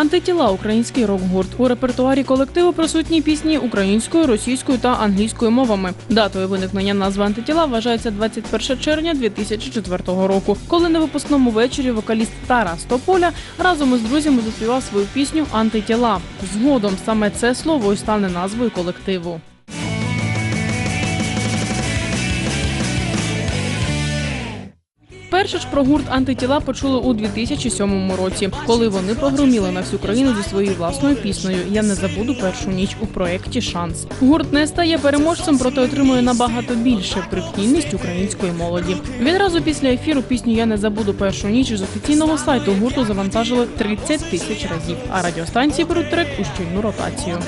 Антитіла український рок-гурт. У репертуарі колективу присутні пісні українською, російською та англійською мовами. Датою виникнення назви антитіла вважається 21 червня 2004 року, коли на випускному вечорі вокаліст Тарас Тополя разом із друзями заспівав свою пісню Антитіла. Згодом саме це слово і стане назвою колективу. Перше ж про гурт антитіла почули у 2007 році, коли вони прогроміли на всю країну зі своєю власною піснею Я не забуду першу ніч у проєкті Шанс. Гурт не стає переможцем, проте отримує набагато більше прихильність української молоді. Відразу після ефіру пісню Я не забуду першу ніч з офіційного сайту гурту завантажили 30 тисяч разів. А радіостанції беруть трек у щільну ротацію.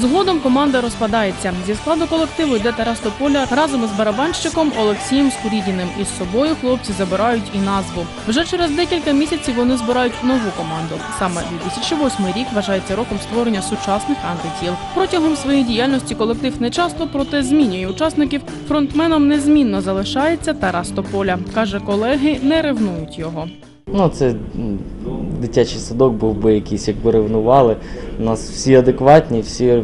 Згодом команда розпадається. Зі складу колективу йде Тарас Тополя разом із барабанщиком Олексієм Скурідіним. Із собою хлопці забирають і назву. Вже через декілька місяців вони збирають нову команду. Саме 2008 рік вважається роком створення сучасних антитіл. Протягом своєї діяльності колектив не часто, проте змінює учасників. Фронтменом незмінно залишається Тарас Тополя. каже, колеги не ревнують його. Ну, це дитячий садок був би якийсь, якби ревнували. У нас всі адекватні, всі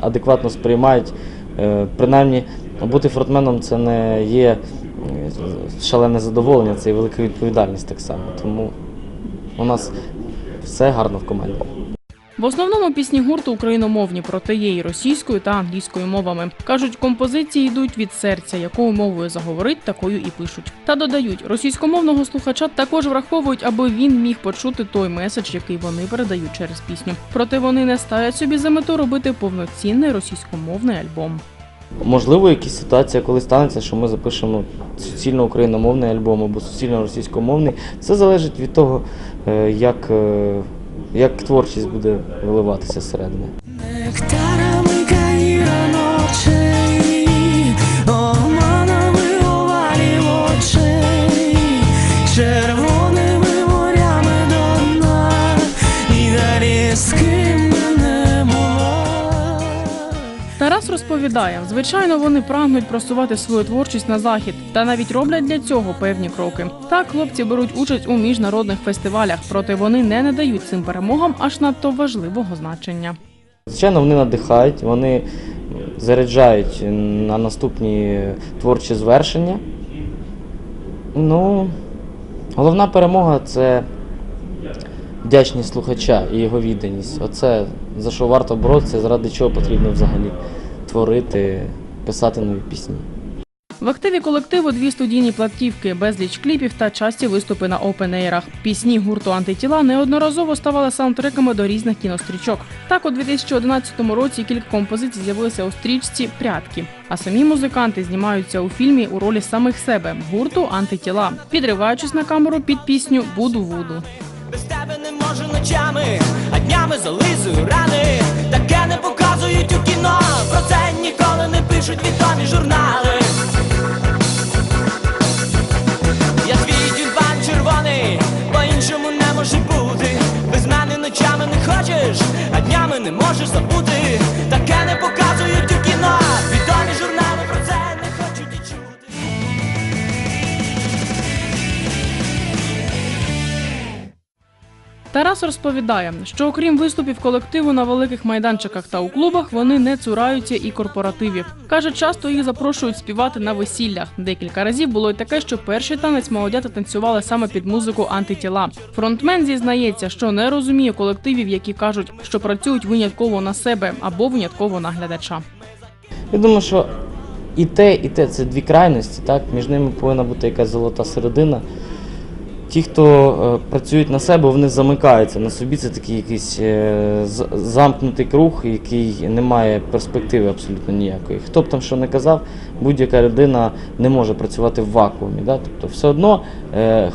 адекватно сприймають. Е, Принаймні, бути фронтменом це не є е, шалене задоволення, це і велика відповідальність так само. Тому у нас все гарно в команді. В основному пісні гурту україномовні, проте є і російською та англійською мовами. Кажуть, композиції йдуть від серця, якою мовою заговорить, такою і пишуть. Та додають, російськомовного слухача також враховують, аби він міг почути той меседж, який вони передають через пісню. Проте вони не ставлять собі за мету робити повноцінний російськомовний альбом. Можливо, якась ситуація, коли станеться, що ми запишемо суцільно україномовний альбом або суцільно російськомовний. Це залежить від того, е, як, е, як творчість буде виливатися зсередини. Розповідає, звичайно, вони прагнуть просувати свою творчість на захід та навіть роблять для цього певні кроки. Так, хлопці беруть участь у міжнародних фестивалях, проте вони не надають цим перемогам аж надто важливого значення. Звичайно, вони надихають, вони заряджають на наступні творчі звершення. Ну, головна перемога це вдячність слухача і його відданість. Оце за що варто боротися, заради чого потрібно взагалі творити, писати нові пісні. В активі колективу дві студійні платівки, безліч кліпів та часті виступи на опенейрах. Пісні гурту антитіла неодноразово ставали саундтреками до різних кінострічок. Так, у 2011 році кілька композицій з'явилися у стрічці Прятки. А самі музиканти знімаються у фільмі у ролі самих себе гурту антитіла, підриваючись на камеру під пісню Буду Вуду. Без тебе не можу ночами, а днями зализую рани. Таке не показують у кіно. Про це ніколи не пишуть відомі журнали. Я твій дюбан червоний, по-іншому не може бути. Без мене ночами не хочеш, а днями не можеш забути. Тарас розповідає, що окрім виступів колективу на великих майданчиках та у клубах, вони не цураються і корпоративів. Каже, часто їх запрошують співати на весіллях. Декілька разів було й таке, що перший танець молодята танцювали саме під музику антитіла. Фронтмен зізнається, що не розуміє колективів, які кажуть, що працюють винятково на себе або винятково на глядача. Я думаю, що і те, і те це дві крайності, так? між ними повинна бути якась золота середина. Ті, хто е, працюють на себе, вони замикаються на собі. Це такий якийсь е, замкнутий круг, який не має перспективи абсолютно ніякої. Хто б там що не казав, будь-яка людина не може працювати в вакуумі. Да? Тобто все одно е, е,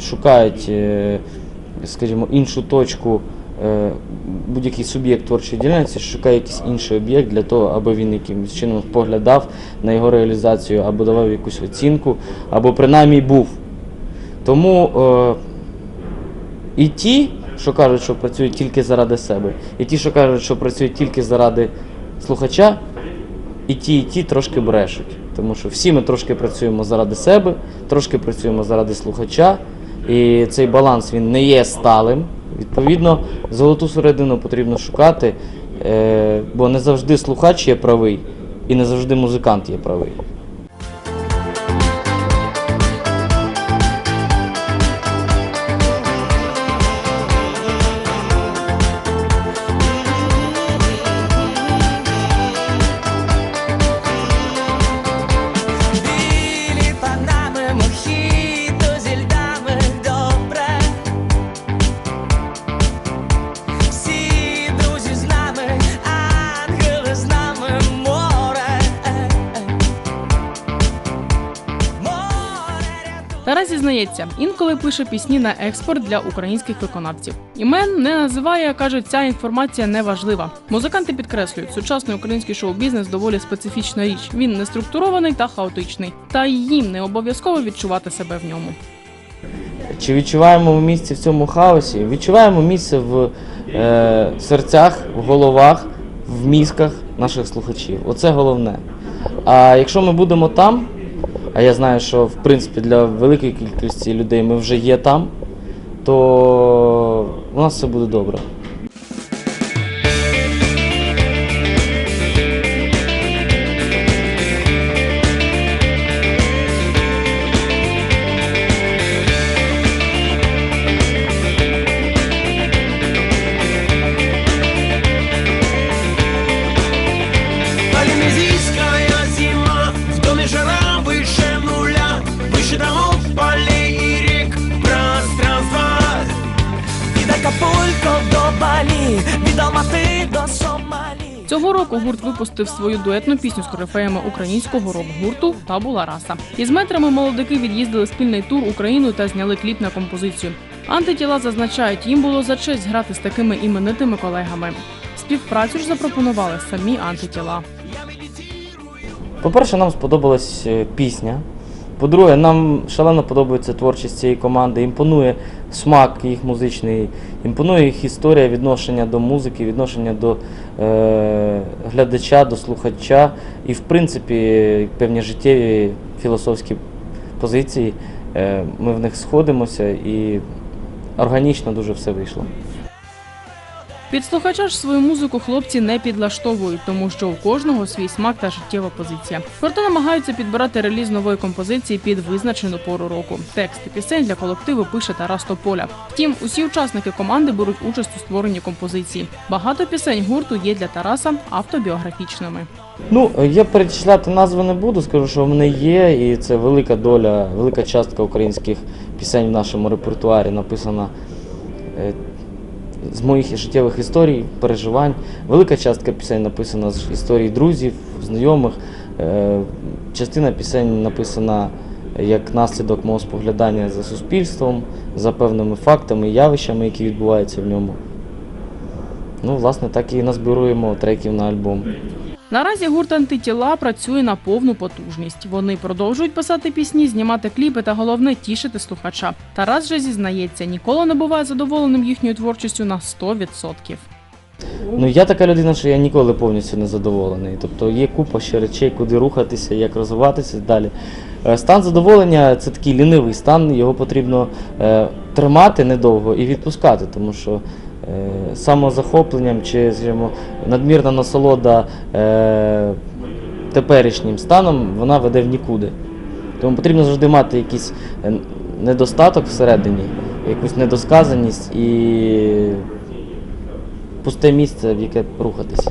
шукають, скажімо, іншу точку. Будь-який суб'єкт творчої діяльності шукає якийсь інший об'єкт для того, аби він якимось чином поглядав на його реалізацію, або давав якусь оцінку, або принаймні був. Тому е, і ті, що кажуть, що працюють тільки заради себе, і ті, що кажуть, що працюють тільки заради слухача, і ті, і ті трошки брешуть. Тому що всі ми трошки працюємо заради себе, трошки працюємо заради слухача, і цей баланс він не є сталим. Відповідно, золоту середину потрібно шукати, е, бо не завжди слухач є правий, і не завжди музикант є правий. Зізнається, інколи пише пісні на експорт для українських виконавців. Імен не називає, каже, ця інформація не важлива. Музиканти підкреслюють, сучасний український шоу-бізнес доволі специфічна річ. Він не структурований та хаотичний, та їм не обов'язково відчувати себе в ньому. Чи відчуваємо ми місце в цьому хаосі? Відчуваємо місце в е, серцях, в головах, в мізках наших слухачів. Оце головне. А якщо ми будемо там, а я знаю, що в принципі для великої кількості людей ми вже є там, то у нас все буде добре. Акапулько до Балі, від Алмати до Сомалі. Цього року гурт випустив свою дуетну пісню з корифеями українського рок-гурту Табула Раса. Із метрами молодики від'їздили спільний тур Україною та зняли кліп на композицію. Антитіла зазначають, їм було за честь грати з такими іменитими колегами. Співпрацю ж запропонували самі антитіла. По-перше, нам сподобалась е, пісня. По-друге, нам шалено подобається творчість цієї команди, імпонує смак їх музичний, імпонує їх історія відношення до музики, відношення до е, глядача, до слухача і, в принципі, певні життєві філософські позиції. Е, ми в них сходимося і органічно дуже все вийшло. Під слухача ж свою музику хлопці не підлаштовують, тому що у кожного свій смак та життєва позиція. Проте намагаються підбирати реліз нової композиції під визначену пору року. Тексти пісень для колективу пише Тарас Тополя. Втім, усі учасники команди беруть участь у створенні композиції. Багато пісень гурту є для Тараса автобіографічними. Ну, я перечисляти назви не буду, скажу, що вони є, і це велика доля, велика частка українських пісень в нашому репертуарі написана е, з моїх життєвих історій, переживань. Велика частка пісень написана з історій друзів, знайомих. Е, Частина пісень написана як наслідок мого споглядання за суспільством, за певними фактами, явищами, які відбуваються в ньому. Ну, власне, так і назбируємо треків на альбом. Наразі гурт антитіла працює на повну потужність. Вони продовжують писати пісні, знімати кліпи та головне тішити слухача. Тарас же зізнається, ніколи не буває задоволеним їхньою творчістю на 100%. Ну, я така людина, що я ніколи повністю не задоволений. Тобто є купа ще речей, куди рухатися, як розвиватися далі. Е, Стан задоволення це такий лінивий стан, його потрібно е, тримати недовго і відпускати, тому що самозахопленням чи скажімо, надмірна насолода е, теперішнім станом вона веде в нікуди. Тому потрібно завжди мати якийсь е, недостаток всередині, якусь недосказаність і пусте місце, в яке рухатися.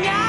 now.